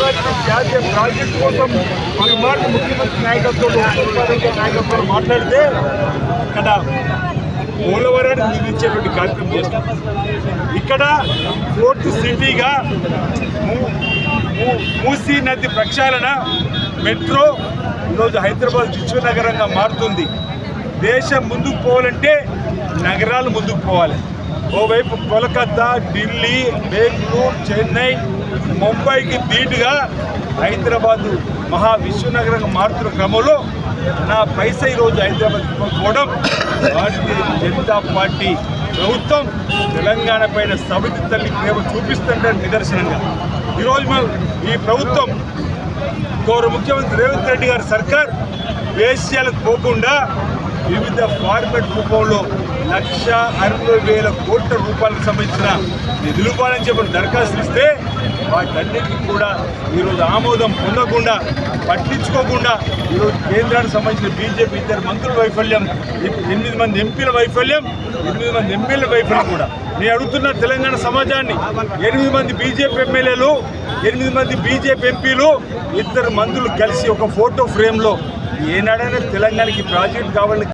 కోసం జాతీయ ప్రాజెక్ట్ కోసం మన మాట ముఖ్యమంత్రి నాయకత్వంలో నాయకత్వం మాట్లాడితే ఇక్కడ పోలవరాన్ని నిర్మించేటువంటి కార్యక్రమం చేస్తాం ఇక్కడ ఫోర్త్ సిటీగా మూసీ నది ప్రక్షాళన మెట్రో ఈరోజు హైదరాబాద్ విశ్వనగరంగా మారుతుంది. దేశం ముందుకు పోవాలంటే నగరాలు ముందుకు పోవాలి. ఓవైపు కోలకత్తా ఢిల్లీ బెంగళూరు చెన్నై ముంబైకి ధీటుగా హైదరాబాద్ మహా విశ్వనగరంగా మారుతున్న క్రమంలో నా పైస ఈరోజు హైదరాబాద్ పోవడం భారతీయ జనతా పార్టీ ప్రభుత్వం తెలంగాణ పైన సమితి తల్లి ప్రేమ చూపిస్తుంటే నిదర్శనంగా. ఈరోజు మేము ఈ ప్రభుత్వం గౌరవ ముఖ్యమంత్రి రేవంత్ రెడ్డి గారి సర్కార్ వేశ్యాలకు పోకుండా వివిధ ఫార్మెట్ రూపంలో లక్ష అరవై వేల కోట్ల రూపాయలకు సంబంధించిన నిధులు పాలని చెప్పిన దరఖాస్తులు ఇస్తే వాటన్నిటికీ కూడా ఈరోజు ఆమోదం పొందకుండా పట్టించుకోకుండా ఈరోజు కేంద్రానికి సంబంధించిన బీజేపీ ఇద్దరు మంత్రుల వైఫల్యం ఎనిమిది మంది ఎంపీల వైఫల్యం ఎనిమిది మంది ఎమ్మెల్యే వైఫల్యం కూడా. నేను అడుగుతున్న తెలంగాణ సమాజాన్ని ఎనిమిది మంది బీజేపీ ఎమ్మెల్యేలు ఎనిమిది మంది బీజేపీ ఎంపీలు ఇద్దరు మంత్రులు కలిసి ఒక ఫోటో ఫ్రేమ్లో ఏనాడైనా తెలంగాణకి ప్రాజెక్ట్ కావాలని